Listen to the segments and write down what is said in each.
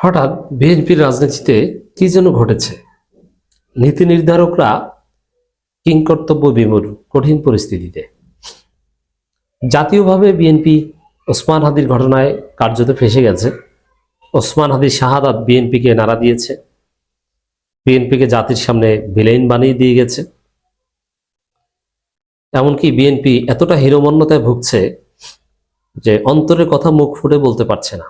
হঠাৎ বিএনপির রাজনীতিতে কি যেন ঘটেছে? নীতি নির্ধারকরা কিংকর্তব্য বিমূর কঠিন পরিস্থিতিতে। জাতীয়ভাবে বিএনপি ওসমান হাদির ঘটনায় কার্যত ফেসে গেছে। ওসমান হাদির শাহাদাত বিএনপিকে নাড়া দিয়েছে। বিএনপিকে জাতির সামনে ভিলেইন বানিয়ে দিয়ে গেছে। এমনকি বিএনপি এতটা হিরোমন্যতায় ভুগছে যে অন্তরের কথা মুখ ফুটে বলতে পারছে না।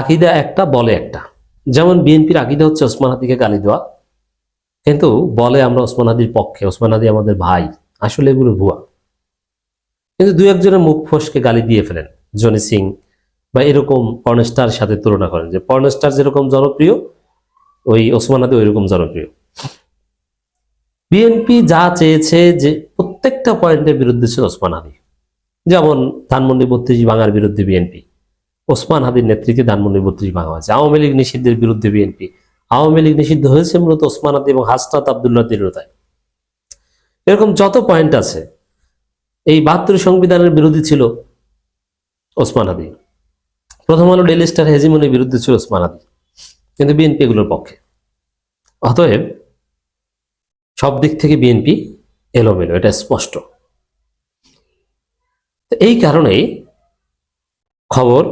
আকিদা একটা, বলে একটা। যেমন বিএনপির আকিদা হচ্ছে ওসমান হাদিকে গালি দেওয়া। কিন্তু বলে আমরা ওসমান হাদির পক্ষে, ওসমান হাদি আমাদের ভাই, আসলে এগুলো ভুয়া। কিন্তু দু একজনের মুখ ফসকে গালি দিয়ে ফেলেন, জনি সিং বা এরকম পর্নস্টার সাথে তুলনা করেন যে পর্নস্টার যেরকম জনপ্রিয়, ওই ওসমান হাদি ওইরকম জনপ্রিয়। বিএনপি যা চেয়েছে যে প্রত্যেকটা পয়েন্টের বিরুদ্ধে ছিল ওসমান হাদি যেমন ধানমন্ডি বত্রিশ ভাঙার বিরুদ্ধে বিএনপি। ওসমান হাদির নেতৃত্বে ধানমন্ডি বত্রিশ ভাঙা হয়েছে আওয়ামী লীগ নিষিদ্ধের বিরুদ্ধে বিএনপি। আওয়ামী লীগ নিষিদ্ধ হয়েছে মূলত ওসমান হাদি এবং হাসনাত আবদুল্লাহ দৃঢ়তায়। এরকম যত পয়েন্ট আছে, এই বাহাত্তর সংবিধানের বিরোধী ছিল ওসমান হাদি। প্রথম আলো ডেলি স্টার হেজিমনের বিরুদ্ধে ছিল ওসমান হাদি। কিন্তু বিএনপি এগুলোর পক্ষে। অতএব, সব দিক থেকে বিএনপি এলোমেলো, এটা স্পষ্ট। এই কারণেই খবর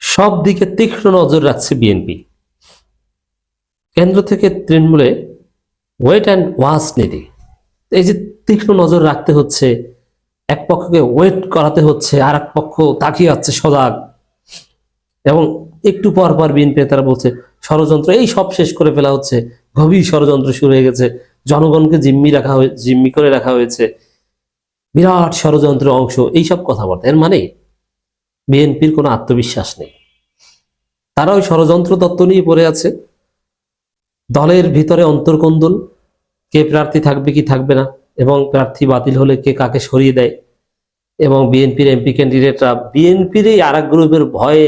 সব দিকে তীক্ষ্ণ নজর রাখছে বিএনপি। কেন্দ্র থেকে তৃণমূলে ওয়েট অ্যান্ড ওয়াচ নীতি এই যে তীক্ষ্ণ নজর রাখতে হচ্ছে, এক পক্ষকে ওয়েট করাতে হচ্ছে আর এক পক্ষ তাকিয়ে আছে সজাগ। এবং একটু পর পর বিএনপি তারা বলছে, ষড়যন্ত্র এই সব শেষ করে ফেলা হচ্ছে। গভীর ষড়যন্ত্র শুরু হয়ে গেছে। জনগণকে জিম্মি রাখা হয়ে জিম্মি করে রাখা হয়েছে। বিরাট ষড়যন্ত্র অংশ। এইসব কথাবার্তা এর মানে বিএনপির কোনো আত্মবিশ্বাস নেই। তারা ওই ষড়যন্ত্র তত্ত্ব নিয়ে পড়ে আছে। দলের ভিতরে অন্তর্কন্দল, কে প্রার্থী থাকবে কি থাকবে না, এবং প্রার্থী বাতিল হলে কে কাকে সরিয়ে দেয়, এবং বিএনপির এমপি ক্যান্ডিডেটরা বিএনপির এই আর গ্রুপের ভয়ে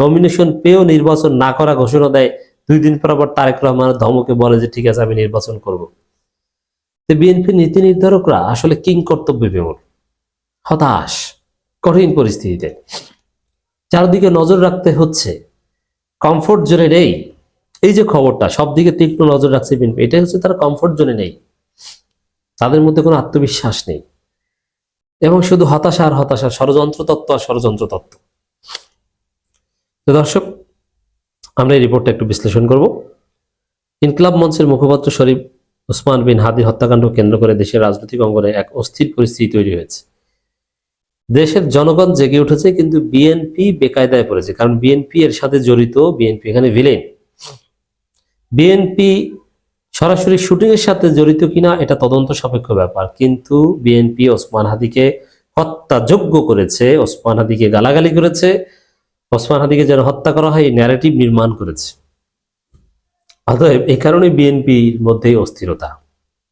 নমিনেশন পেয়েও নির্বাচন না করা ঘোষণা দেয়। দুই দিন পর আবার তারেক রহমান ধমকে বলে যে, ঠিক আছে, আমি নির্বাচন করব। তো বিএনপির নীতি নির্ধারকরা আসলে কিং কর্তব্য বিমূল হতাশ, কঠিন পরিস্থিতিতে। চারদিকে নজর রাখতে হচ্ছে। কমফোর্ট জোনে নেই। এই যে খবরটা সব দিকে তীক্ষ্ণ নজর রাখছে বিএনপি। এটাই হচ্ছে তারা কমফোর্ট জোনে নেই। তাদের মধ্যে কোনো আত্মবিশ্বাস নেই। এবং শুধু হতাশা আর হতাশা, ষড়যন্ত্র তত্ত্ব আর ষড়যন্ত্র তত্ত্ব। দর্শক, আমরা এই রিপোর্টটা একটু বিশ্লেষণ করব। ইনকলাব মঞ্চের মুখপাত্র শরীফ ওসমান বিন হাদি হত্যাকাণ্ড কেন্দ্র করে দেশের রাজনৈতিক অঙ্গনে এক অস্থির পরিস্থিতি তৈরি হয়েছে। দেশের জনগণ জেগে উঠেছে, কিন্তু বিএনপি বেকায়দায় পড়েছে, কারণ বিএনপি এর সাথে জড়িত বিএনপি এখানে ভিলেন বিএনপি সরাসরি শুটিং এর সাথে জড়িত কিনা, এটা তদন্ত সাপেক্ষ ব্যাপার, কিন্তু বিএনপি ওসমান হাদিকে হত্যাযোগ্য করেছে, ওসমান হাদিকে গালাগালি করেছে, ওসমান হাদিকে যেন হত্যা করা হয় ন্যারেটিভ নির্মাণ করেছে। অতএব এই কারণে বিএনপির মধ্যেই অস্থিরতা।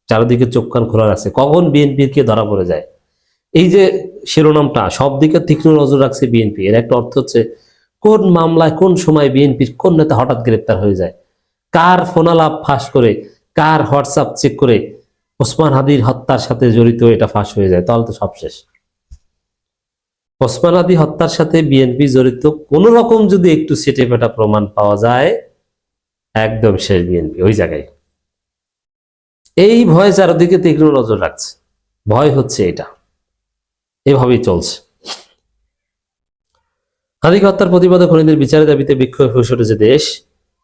চারিদিকে চোখ কান খোলা আছে, কখন বিএনপির কে ধরা পড়ে যায়? এই যে শিরোনামটা সব দিকে তীক্ষ্ণ নজর রাখছে বিএনপি এর একটা অর্থ হচ্ছে, কোন মামলায় কোন সময় বিএনপির কোন নেতা হঠাৎ গ্রেপ্তার হয়ে যায়? কার ফোনালাপ ফাঁস করে, কার হোয়াটসঅ্যাপ চেক করে ওসমান হাদির হত্যার সাথে জড়িত এটা ফাঁস হয়ে যায়? তাহলে তো সব শেষ। ওসমান হাদি হত্যার সাথে বিএনপি জড়িত কোন রকম যদি একটু সেটে পেটা প্রমাণ পাওয়া যায়, একদম শেষ বিএনপি ওই জায়গায়। এই ভয় চারদিকে তীক্ষ্ণ নজর রাখছে। ভয় হচ্ছে এটা। এভাবেই চলছে। হাদিক হত্যার প্রতিবাদে খনিদের বিচারের দাবিতে বিক্ষোভে ফুসে উঠেছে দেশ।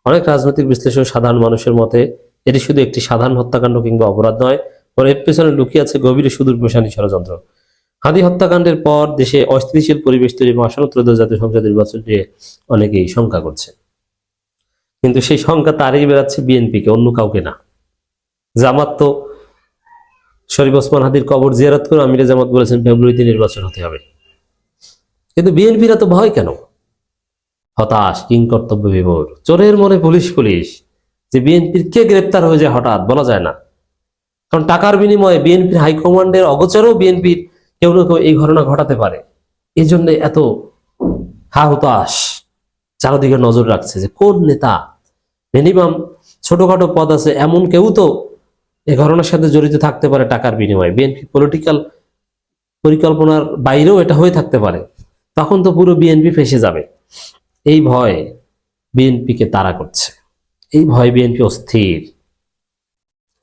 অনেক রাজনৈতিক বিশ্লেষক সাধারণ মানুষের মতে, এটি শুধু একটি সাধারণ হত্যাকাণ্ড কিংবা অপরাধ নয়, বরং এর পেছনে লুকিয়ে আছে গভীর সুদূর প্রসারী ষড়যন্ত্র। হাদি হত্যাকাণ্ডের পর দেশে অস্থিতিশীল পরিবেশ তৈরি ত্রয়োদশ জাতীয় সংসদ নির্বাচন নিয়ে অনেকেই শঙ্কা করছে। কিন্তু সেই শঙ্কা তারই বেড়াচ্ছে বিএনপিকে, অন্য কাউকে না। জামাত তো শরীফ ওসমান হাদির কবর জিয়ারত করে আমিরে জামাত বলেছেন ফেব্রুয়ারিতে নির্বাচন হতে হবে। কিন্তু বিএনপিরা তো ভয় কেন? হতাশ কিং কর্তব্য বিভোর চোরের মনে পুলিশ পুলিশ, যে বিএনপির কে গ্রেপ্তার হয়ে যায় হঠাৎ বলা যায় না। কারণ টাকার বিনিময়ে বিএনপির হাইকমান্ডের অগোচরেও বিএনপির কেউ না কেউ এই ঘটনা ঘটাতে পারে। এই জন্য এত হা হতাশ চারদিকে নজর রাখছে যে কোন নেতা? মিনিমাম ছোটখাটো পদ আছে, এমন কেউ তো এই ঘটনার সাথে জড়িত থাকতে পারে টাকার বিনিময়ে। বিএনপি পলিটিক্যাল পরিকল্পনার বাইরেও এটা হয়ে থাকতে পারে। তখন তো পুরো বিএনপি ফেসে যাবে। এই ভয় বিএনপিকে তাড়া করছে। এই ভয় বিএনপি অস্থির।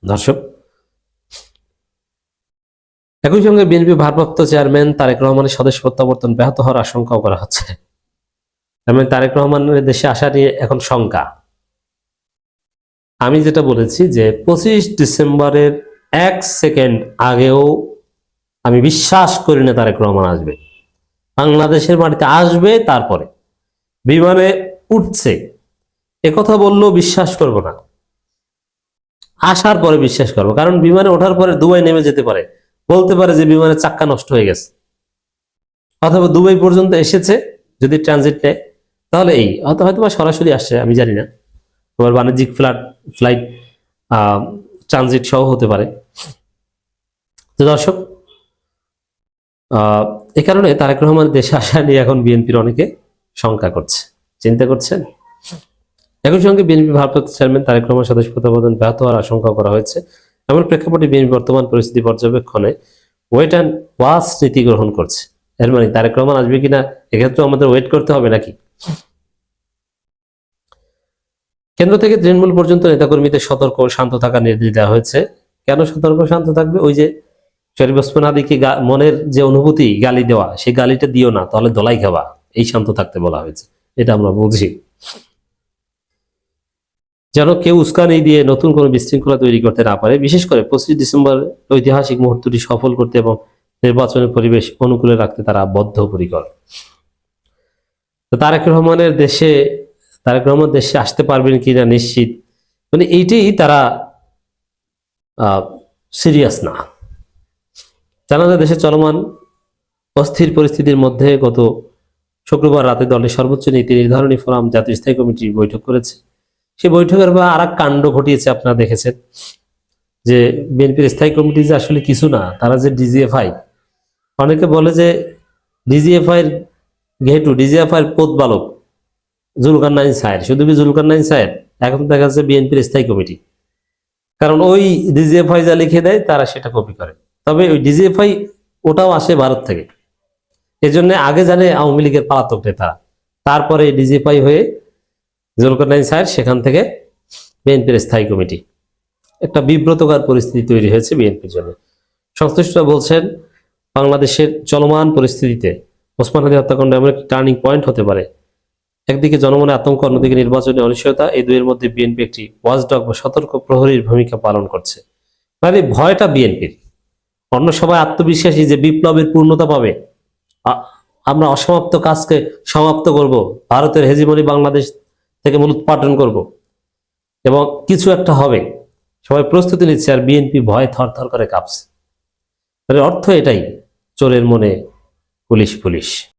দর্শক, একই সঙ্গে বিএনপি ভারপ্রাপ্ত চেয়ারম্যান তারেক রহমানের স্বদেশ প্রত্যাবর্তন ব্যাহত হওয়ার আশঙ্কাও করা হচ্ছে। তারেক রহমানের দেশে আসা নিয়ে এখন শঙ্কা। আমি যেটা বলেছি যে পঁচিশ ডিসেম্বরের এক সেকেন্ড আগেও আমি বিশ্বাস করি না তারেক রহমান আসবে। বাংলাদেশের মাটিতে আসবে তারপরে। বিমানে উঠছে। একথা বললেও বিশ্বাস করব না। আসার পরে বিশ্বাস করব। কারণ বিমানে ওঠার পরে দুবাই নেমে যেতে পারে। বলতে পারে যে বিমানের চাক্কা নষ্ট হয়ে গেছে। অথবা দুবাই পর্যন্ত এসেছে যদি ট্রানজিট নেয়। তাহলে এই। হয়তো হয়তো বা সরাসরি আসছে, আমি জানি না। তোমার বাণিজ্যিক ফ্লাইট ফ্লাইট ট্রানজিট সহ হতে পারে। তো দর্শক এ কারণে তারেক রহমান দেশে আসা নিয়ে এখন বিএনপির অনেকে শঙ্কা করছে। চিন্তা করছেন? একই সঙ্গে বিএনপি ভারপ্রাপ্ত চেয়ারম্যান তারেক রহমান সদস্য প্রত্যাবর্তন ব্যাহত হওয়ার আশঙ্কা করা হয়েছে। এমন প্রেক্ষাপটে বিএনপি বর্তমান পরিস্থিতি পর্যবেক্ষণে ওয়েট অ্যান্ড ওয়াচ নীতি গ্রহণ করছে। এর মানে তারেক রহমান আসবে কিনা এক্ষেত্রে আমাদের ওয়েট করতে হবে নাকি? কেন্দ্র থেকে তৃণমূল পর্যন্ত নেতাকর্মীদের সতর্ক শান্ত থাকার নির্দেশ দেওয়া হয়েছে। কেন সতর্ক শান্ত থাকবে? ওই যে শরীফ ওসমান আদিকে মনের যে অনুভূতি, গালি দেওয়া সেই গালিটা দিও না, তাহলে দলাই খাবা। এই শান্ত থাকতে বলা হয়েছে। এটা আমরা বুঝি। যেন কেউ উস্কানি দিয়ে নতুন কোনো বিশৃঙ্খলা তৈরি করতে না পারে। বিশেষ করে পঁচিশ ডিসেম্বর ঐতিহাসিক মুহূর্তটি সফল করতে এবং নির্বাচনের পরিবেশ অনুকূলে রাখতে তারা বদ্ধপরিকর তো তারেক রহমানের দেশে তারেক রহমান দেশে আসতে পারবেন কিনা নিশ্চিত। মানে এইটাই তারা সিরিয়াস না। জানা যায় দেশে চলমান অস্থির পরিস্থিতির মধ্যে গত শুক্রবার রাতে দলের সর্বোচ্চ নীতি নির্ধারণী ফোরাম জাতীয় স্থায়ী কমিটি বৈঠক করেছে। সেই বৈঠকের বা আর কাণ্ড ঘটিয়েছে, আপনারা দেখেছেন যে বিএনপির স্থায়ী কমিটি যে আসলে কিছু না, তারা যে ডিজিএফআই, অনেকে বলে যে ডিজিএফআই এর ঘেটু ডিজিএফআই এর পোত বালক জুলকার নাইন সাহের শুধু কি জুলকার নাইন সাহের এখন দেখা যাচ্ছে বিএনপির স্থায়ী কমিটি। কারণ ওই ডিজিএফআই যা লিখে দেয়, তারা সেটা কপি করে। তবে ওই ডিজিএফআই ওটাও আসে ভারত থেকে। এজন্য আগে জানে আওয়ামী লীগের পালাতক নেতারা। তারপরে ডিজিএফআই হয়ে জুলকারনাইন সাহেব সেখান থেকে বিএনপির স্থায়ী কমিটি। একটা বিব্রতকর পরিস্থিতি তৈরি হয়েছে বিএনপির জন্য। সংশ্লিষ্টরা বলছেন, বাংলাদেশের চলমান পরিস্থিতিতে ওসমান হাদি হত্যাকাণ্ড এমন একটি টার্নিং পয়েন্ট হতে পারে। একদিকে জনমনে আতঙ্ক, অন্যদিকে নির্বাচনী অনিশ্চয়তা, এই দুইয়ের মধ্যে বিএনপি একটি ওয়াচডগ বা সতর্ক প্রহরীর ভূমিকা পালন করছে। মানে ভয়টা বিএনপির। অন্য সবাই আত্মবিশ্বাসী যে বিপ্লবের পূর্ণতা পাবে আমরা অসমাপ্ত কাজকে সমাপ্ত করব, ভারতের হেজিমনি বাংলাদেশ থেকে মূলোৎপাটন করব। এবং কিছু একটা হবে। সবাই প্রস্তুতি নিচ্ছে আর বিএনপি ভয় থর থর করে কাঁপছে। অর্থ এটাই, চোরের মনে পুলিশ পুলিশ।